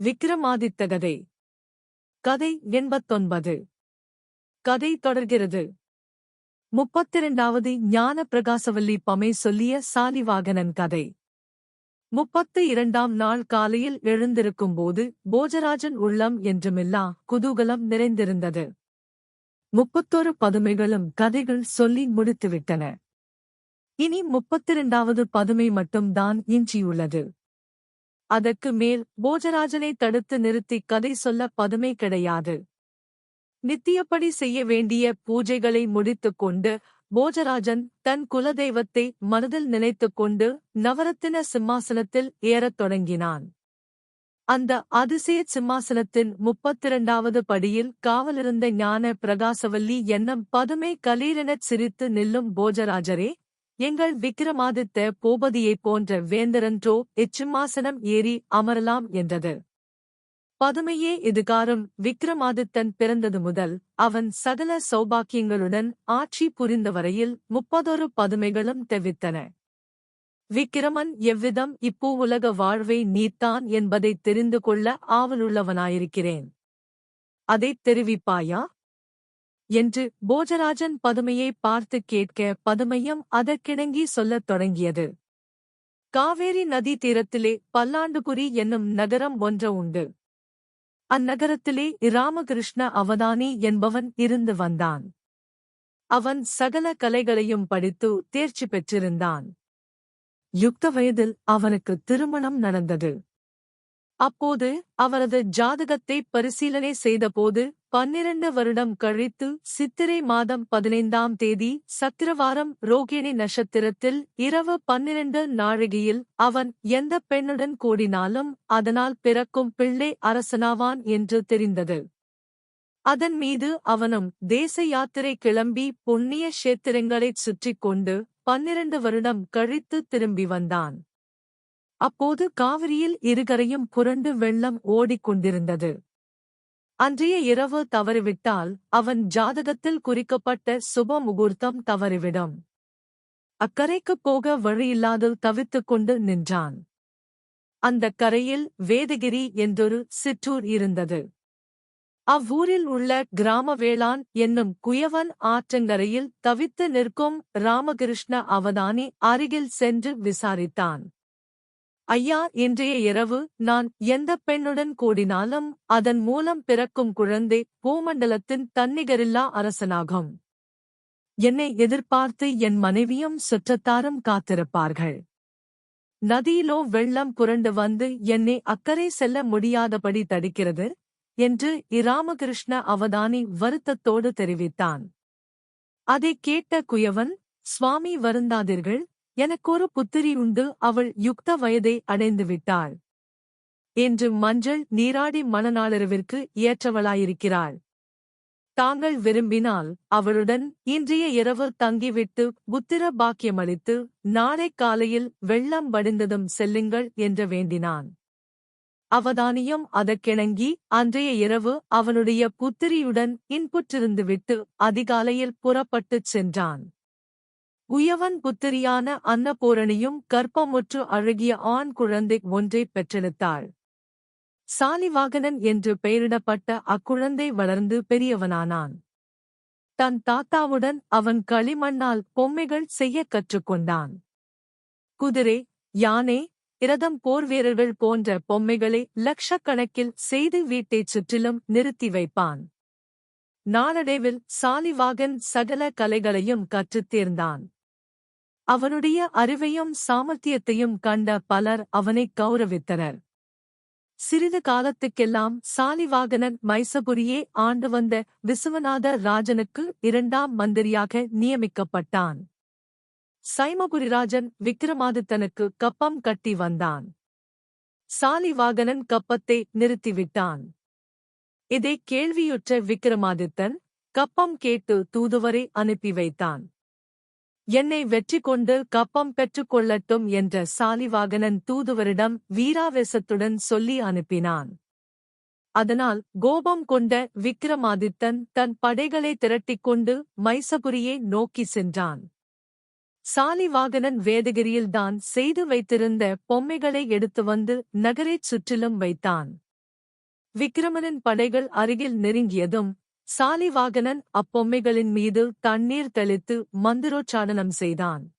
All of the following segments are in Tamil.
விக்ரமாதித்த கதை கதை எண்பத்தொன்பது. கதை தொடர்கிறது. முப்பத்திரண்டாவது ஞான பிரகாசவல்லி பமை சொல்லிய சாலிவாகனன் கதை. முப்பத்து இரண்டாம் நாள் காலையில் எழுந்திருக்கும் போது போஜராஜன் உள்ளம் என்றுமில்லா குதூகலம் நிறைந்திருந்தது. முப்பத்தொரு பதுமைகளும் கதைகள் சொல்லி முடித்துவிட்டன. இனி முப்பத்திரண்டாவது பதுமை மட்டும்தான் எஞ்சியுள்ளது அதற்கு மேல் போஜராஜனை தடுத்து நிறுத்தி கதை சொல்ல பதுமை கிடையாது. நித்தியப்படி செய்ய வேண்டிய பூஜைகளை முடித்துக் கொண்டு போஜராஜன் தன் குலதெய்வத்தை மனதில் நினைத்துக் கொண்டு நவரத்தின சிம்மாசனத்தில் ஏறத் தொடங்கினான். அந்த அதிசய சிம்மாசனத்தின் முப்பத்திரண்டாவது படியில் காவலிருந்த ஞான பிரகாசவல்லி என்னும் பதுமை கலீரெனச் சிரித்து நில்லும் போஜராஜரே எங்கள் விக்கிரமாதித்த பூபதியைப் போன்ற வேந்தரன்றோ இச்சிம்மாசனம் ஏறி அமரலாம் என்றது. பதுமையே இதுகாரும் விக்ரமாதித்தன் பிறந்தது முதல் அவன் சகல சௌபாக்கியங்களுடன் ஆட்சி புரிந்த வரையில் முப்பதொரு பதுமைகளும் தெவித்தன. விக்கிரமன் எவ்விதம் இப்பூவுலக வாழ்வை நீத்தான் என்பதைத் தெரிந்து கொள்ள ஆவலுள்ளவனாயிருக்கிறேன். அதைத் தெரிவிப்பாயா? என்று போஜராஜன் பதுமையை பார்த்து கேட்க பதுமையும் அதற்கிணங்கி சொல்லத் தொடங்கியது. காவேரி நதி தீரத்திலே பல்லாண்டுகுரி என்னும் நகரம் ஒன்று உண்டு. அந்நகரத்திலே இராமகிருஷ்ண அவதானி என்பவன் இருந்து வந்தான். அவன் சகல கலைகளையும் படித்து தேர்ச்சி பெற்றிருந்தான். யுக்த வயதில் அவனுக்கு திருமணம் நடந்தது. அப்போது அவரது ஜாதகத்தை பரிசீலனை செய்தபோது பன்னிரண்டு வருடம் கழித்து சித்திரை மாதம் பதினைந்தாம் தேதி சத்திரவாரம் ரோகிணி நட்சத்திரத்தில் இரவு பன்னிரண்டு நாழிகையில் அவன் எந்த பெண்ணுடன் கூடினாலும் அதனால் பிறக்கும் பிள்ளை அரசனாவான் என்று தெரிந்தது. அதன் மீது அவனும் தேச யாத்திரை கிளம்பி புண்ணிய கஷேத்திரங்களைச் சுற்றிக் கொண்டு பன்னிரண்டு வருடம் கழித்து திரும்பி வந்தான். அப்போது காவிரியில் இருகரையும் புரண்டு வெள்ளம் ஓடிக்கொண்டிருந்தது. அன்றைய இரவு தவறிவிட்டால் அவன் ஜாதகத்தில் குறிக்கப்பட்ட சுப முகூர்த்தம் தவறிவிடும். அக்கரைக்குப் போக வழியில்லாது தவித்துக் கொண்டு நின்றான். அந்தக் கரையில் வேதகிரி என்றொரு சிற்றூர் இருந்தது. அவ்வூரில் உள்ள கிராம வேளாண் என்னும் குயவன் ஆற்றங்கரையில் தவித்து நிற்கும் ராமகிருஷ்ண அவதானி அருகில் சென்று விசாரித்தான். ஐயா இன்றைய இரவு நான் எந்த பெண்ணுடன் கூடினாலும் அதன் மூலம் பிறக்கும் குழந்தை பூமண்டலத்தின் தன்னிகரில்லா அரசனாகும். என்னை எதிர்பார்த்து என் மனைவியும் சுற்றத்தாரும் காத்திருப்பார்கள். நதியிலோ வெள்ளம் புரண்டு வந்து என்னை அக்கறை செல்ல முடியாதபடி தடுக்கிறது என்று இராமகிருஷ்ண அவதானி வருத்தத்தோடு தெரிவித்தான். அதைக் கேட்ட குயவன் சுவாமி வருந்தாதீர்கள். எனக்கொரு புத்திரி உண்டு அவள் யுக்த வயதை அடைந்து விட்டாள் என்று மஞ்சள் நீராடி மனநாளரவிற்கு ஏற்றவளாயிருக்கிறாள். தாங்கள் விரும்பினால் அவளுடன் இன்றைய இரவு தங்கிவிட்டு புத்திர பாக்கியமளித்து நாளை காலையில் வெள்ளம் வடிந்ததும் செல்லுங்கள் என்று வேண்டினான். அவதானியம் அதற்கிணங்கி அன்றைய இரவு அவனுடைய புத்திரியுடன் இன்புற்றிருந்துவிட்டு அதிகாலையில் புறப்பட்டுச் சென்றான். உயவன் புத்திரியான அன்னபூரணியும் கற்பமுற்று அழகிய ஆண் குழந்தை ஒன்றை பெற்றெடுத்தாள். சாலிவாகனன் என்று பெயரிடப்பட்ட அக்குழந்தை வளர்ந்து பெரியவனானான். தன் தாத்தாவுடன் அவன் களிமண்ணால் பொம்மைகள் செய்யக் கற்றுக்கொண்டான். குதிரை யானை இரதம் போர் வீரர்கள் போன்ற பொம்மைகளை லட்சக்கணக்கில் செய்து வீட்டைச் சுற்றிலும் நிறுத்தி வைப்பான். நாளடைவில் சாலிவாகன் சகல கலைகளையும் கற்றுத் தேர்ந்தான். அவனுடைய அறிவையும் சாமர்த்தியத்தையும் கண்ட பலர் அவனை கௌரவித்தனர். சிறிது காலத்துக்கெல்லாம் சாலிவாகனன் மைசபுரியே ஆண்டு வந்த விசுவநாத ராஜனுக்கு இரண்டாம் மந்திரியாக நியமிக்கப்பட்டான். சைமபுரிராஜன் விக்ரமாதித்தனுக்கு கப்பம் கட்டி வந்தான். சாலிவாகனன் கப்பத்தை நிறுத்திவிட்டான். இதை கேள்வியுற்ற விக்ரமாதித்தன் கப்பம் கேட்டு தூதுவரை அனுப்பி வைத்தான். என்னை வெற்றி கொண்டு கப்பம் பெற்றுக் கொள்ளட்டும் என்ற சாலிவாகனன் தூதுவரிடம் வீராவேசத்துடன் சொல்லி அனுப்பினான். அதனால் கோபம் கொண்ட விக்ரமாதித்தன் தன் படைகளை திரட்டிக் கொண்டு மைசபுரியை நோக்கி சென்றான். சாலிவாகனன் வேதகிரியில்தான் செய்து வைத்திருந்த பொம்மைகளை எடுத்து வந்து நகரைச் சுற்றிலும் வைத்தான். விக்கிரமனின் படைகள் அருகில் நெருங்கியதும் சாலிவாகனன் அப்பொம்மைகளின் மீது தண்ணீர் தெளித்து மந்திரோச்சாரணம் செய்தான்.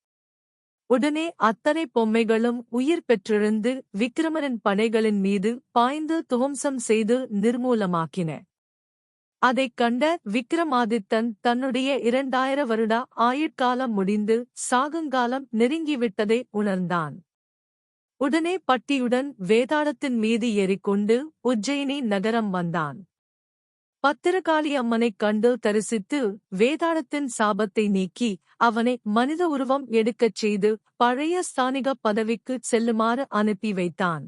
உடனே அத்தனை பொம்மைகளும் உயிர் பெற்றெழுந்து விக்கிரமரின் படைகளின் மீது பாய்ந்து துவம்சம் செய்து நிர்மூலமாக்கின. அதைக் கண்ட விக்ரமாதித்தன் தன்னுடைய இரண்டாயிர வருட ஆயுட்காலம் முடிந்து சாகுங்காலம் நெருங்கிவிட்டதை உணர்ந்தான். உடனே பட்டியுடன் வேதாளத்தின் மீது ஏறிக்கொண்டு உஜ்ஜயினி நகரம் வந்தான். பத்திரகாளி அம்மனைக் கண்டு தரிசித்து வேதாளத்தின் சாபத்தை நீக்கி அவனை மனித உருவம் எடுக்கச் செய்து பழைய ஸ்தானிக பதவிக்கு செல்லுமாறு அனுப்பி வைத்தான்.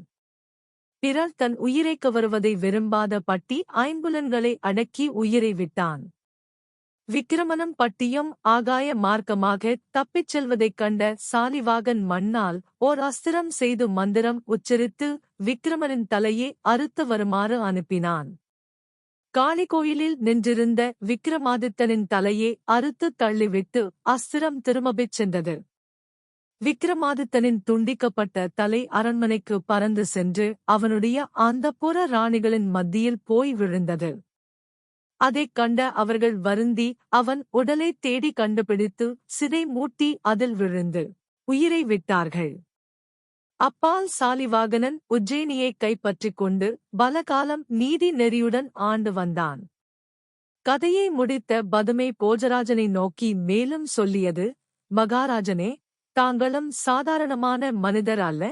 பிறர் தன் உயிரை கவருவதை விரும்பாத பட்டி ஐம்புலன்களை அடக்கி உயிரை விட்டான். விக்கிரமணம் பட்டியும் ஆகாய மார்க்கமாக தப்பிச் செல்வதைக் கண்ட சாலிவாகன் மண்ணால் ஓர் அஸ்திரம் செய்து மந்திரம் உச்சரித்து விக்கிரமனின் தலையை அறுத்து வருமாறு அனுப்பினான். காளி கோயிலில் நின்றிருந்த விக்கிரமாதித்தனின் தலையை அறுத்து தள்ளிவிட்டு அஸ்திரம் திரும்பச் சென்றது. விக்கிரமாதித்தனின் துண்டிக்கப்பட்ட தலை அரண்மனைக்கு பறந்து சென்று அவனுடைய அந்தப்புற ராணிகளின் மத்தியில் போய் விழுந்தது. அதைக் கண்ட அவர்கள் வருந்தி அவன் உடலை தேடி கண்டுபிடித்து சிதை மூட்டி அதில் விழுந்து உயிரை விட்டார்கள். அப்பால் சாலிவாகனன் உஜ்ஜயினியை கைப்பற்றிக் கொண்டு பலகாலம் நீதி நெறியுடன் ஆண்டு வந்தான். கதையை முடித்த பதுமை போஜராஜனை நோக்கி மேலும் சொல்லியது மகாராஜனே தாங்களும் சாதாரணமான மனிதர் அல்ல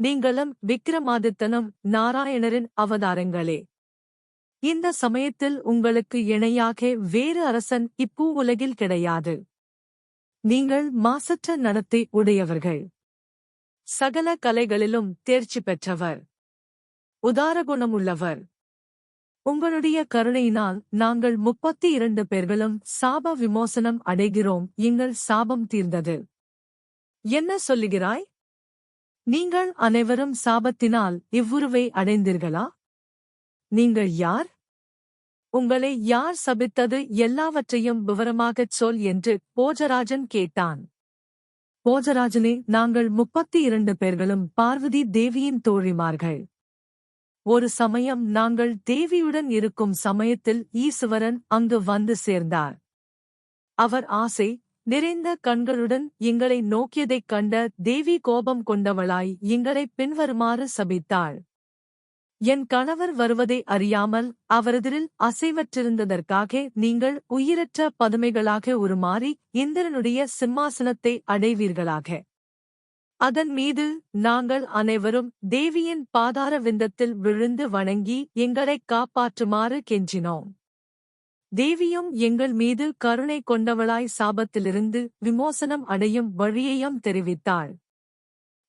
நீங்களும் விக்ரமாதித்தனும் நாராயணரின் அவதாரங்களே. இந்த சமயத்தில் உங்களுக்கு இணையாக வேறு அரசன் இப்பூ உலகில் கிடையாது. நீங்கள் மாசற்ற நடத்தை உடையவர்கள். சகல கலைகளிலும் தேர்ச்சி பெற்றவர். உதாரகுணமுள்ளவர். உங்களுடைய கருணையினால் நாங்கள் முப்பத்தி இரண்டு பேர்களும் சாப விமோசனம் அடைகிறோம். எங்கள் சாபம் தீர்ந்தது. என்ன சொல்லுகிறாய்? நீங்கள் அனைவரும் சாபத்தினால் இவ்வுருவை அடைந்தீர்களா? நீங்கள் யார்? உங்களை யார் சபித்தது? எல்லாவற்றையும் விவரமாகச் சொல் என்று போஜராஜன் கேட்டான். போஜராஜனே நாங்கள் முப்பத்தி இரண்டு பேர்களும் பார்வதி தேவியின் தோழிமார்கள். ஒரு சமயம் நாங்கள் தேவியுடன் இருக்கும் சமயத்தில் ஈசுவரன் அங்கு வந்து சேர்ந்தார். அவர் ஆசை நிறைந்த கண்களுடன் எங்களை நோக்கியதைக் கண்ட தேவி கோபம் கொண்டவளாய் எங்களை பின்வருமாறு சபித்தாள். என் கணவர் வருவதை அறியாமல் அவரதிரில் அசைவற்றிருந்ததற்காக நீங்கள் உயிரற்ற பதுமைகளாக உருமாறி இந்திரனுடைய சிம்மாசனத்தை அடைவீர்களாக. அதன் மீது நாங்கள் அனைவரும் தேவியின் பாதார விந்தத்தில் விழுந்து வணங்கி எங்களைக் காப்பாற்றுமாறு கெஞ்சினோம். தேவியும் எங்கள் மீது கருணை கொண்டவளாய் சாபத்திலிருந்து விமோசனம் அடையும் வழியையும் தெரிவித்தாள்.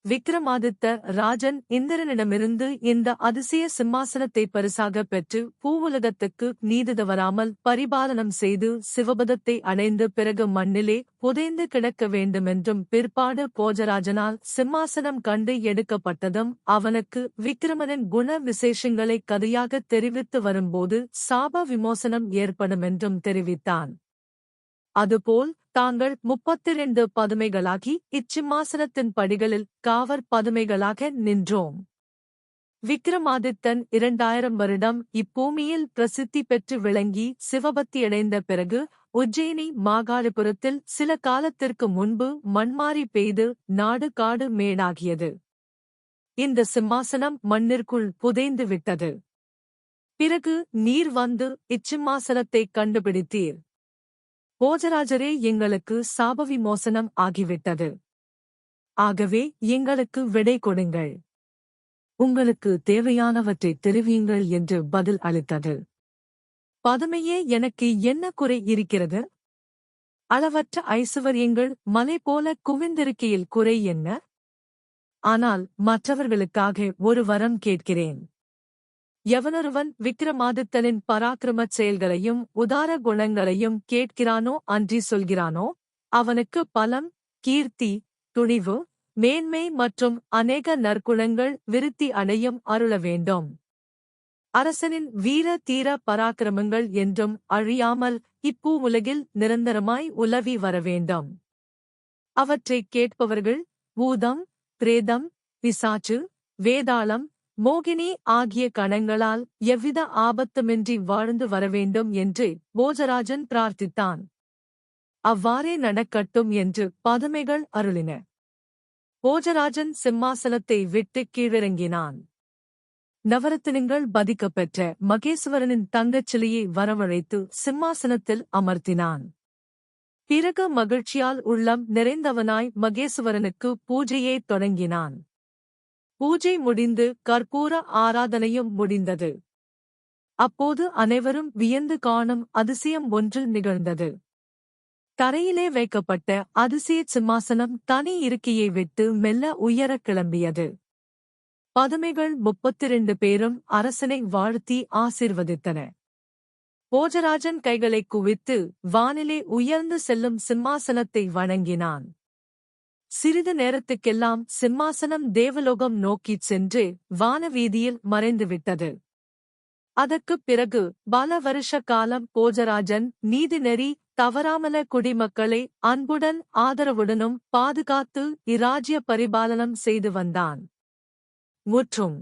விக்ரமாதித்த ராஜன் இந்திரனிடமிருந்து இந்த அதிசய சிம்மாசனத்தை பரிசாக பெற்று பூவுலகத்துக்கு நீதி தவறாமல் பரிபாலனம் செய்து சிவபதத்தை அடைந்து பிறகு மண்ணிலே புதைந்து கிடக்க வேண்டுமென்றும் பிற்பாடு போஜராஜனால் சிம்மாசனம் கண்டு எடுக்கப்பட்டதும் அவனுக்கு விக்ரமனின் குண விசேஷங்களை கதையாக தெரிவித்து வரும்போது சாப விமோசனம் ஏற்படுமென்றும் தெரிவித்தான். அதுபோல் தாங்கள் முப்பத்திரண்டு பதுமைகளாகி இச்சிம்மாசனத்தின் படிகளில் காவர் பதுமைகளாக நின்றோம். விக்ரமாதித்தன் இரண்டாயிரம் வருடம் இப்பூமியில் பிரசித்தி பெற்று விளங்கி சிவபக்தியடைந்த பிறகு உஜ்ஜயினி மாகாளிபுரத்தில் சில காலத்திற்கு முன்பு மண்மாரி பெய்து நாடு காடு மேடாகியது. இந்த சிம்மாசனம் மண்ணிற்குள் புதைந்து விட்டது. பிறகு நீர் வந்து இச்சிம்மாசனத்தை கண்டுபிடித்தீர். போஜராஜரே எங்களுக்கு சாபவி மோசனம் ஆகிவிட்டது. ஆகவே எங்களுக்கு விடை கொடுங்கள். உங்களுக்கு தேவையானவற்றை தெரிவியுங்கள் என்று பதில் அளித்தது. பதுமையே எனக்கு என்ன குறை இருக்கிறது? அளவற்ற ஐசுவரியங்கள் மலை போல குவிந்திருக்கையில் குறை என்ன? ஆனால் மற்றவர்களுக்காக ஒரு வரம் கேட்கிறேன். எவனொருவன் விக்ரமாதித்தனின் பராக்கிரமச் செயல்களையும் உதார குணங்களையும் கேட்கிறானோ அன்றி சொல்கிறானோ அவனுக்கு பலம் கீர்த்தி துணிவு மேன்மை மற்றும் அநேக நற்குணங்கள் விருத்தி அடையும் அருள வேண்டும். அரசனின் வீர தீர பராக்கிரமங்கள் என்றும் அழியாமல் இப்பூ உலகில் நிரந்தரமாய் உலவி வரவேண்டும் அவற்றைக் கேட்பவர்கள் பூதம் பிரேதம் பிசாச்சு வேதாளம் மோகினி ஆகிய கணங்களால் எவ்வித ஆபத்துமின்றி வாழ்ந்து வரவேண்டும் என்று போஜராஜன் பிரார்த்தித்தான். அவ்வாறே நடக்கட்டும் என்று பதுமைகள் அருளின. போஜராஜன் சிம்மாசனத்தை விட்டு கீழிறங்கினான். நவரத்தினங்கள் பதிக்கப்பெற்ற மகேஸ்வரனின் தங்கச் சிலையை வரவழைத்து சிம்மாசனத்தில் அமர்த்தினான். பிறகு மகிழ்ச்சியால் உள்ளம் நிறைந்தவனாய் மகேஸ்வரனுக்கு பூஜையைத் தொடங்கினான். பூஜை முடிந்து கற்பூர ஆராதனையும் முடிந்தது. அப்போது அனைவரும் வியந்து காணும் அதிசயம் ஒன்றில் நிகழ்ந்தது. தரையிலே வைக்கப்பட்ட அதிசய சிம்மாசனம் தனி இருக்கையை விட்டு மெல்ல உயரக் கிளம்பியது. பதுமைகள் முப்பத்திரண்டு பேரும் அரசனை வாழ்த்தி ஆசிர்வதித்தன. போஜராஜன் கைகளை குவித்து வானிலே உயர்ந்து செல்லும் சிம்மாசனத்தை வணங்கினான். சிறிது நேரத்துக்கெல்லாம் சிம்மாசனம் தேவலோகம் நோக்கிச் சென்று வானவீதியில் மறைந்துவிட்டது. அதற்குப் பிறகு பல வருஷ காலம் போஜராஜன் நீதிநெறி தவறாமல குடிமக்களை அன்புடன் ஆதரவுடனும் பாதுகாத்து இராஜ்ய பரிபாலனம் செய்து வந்தான். முற்றும்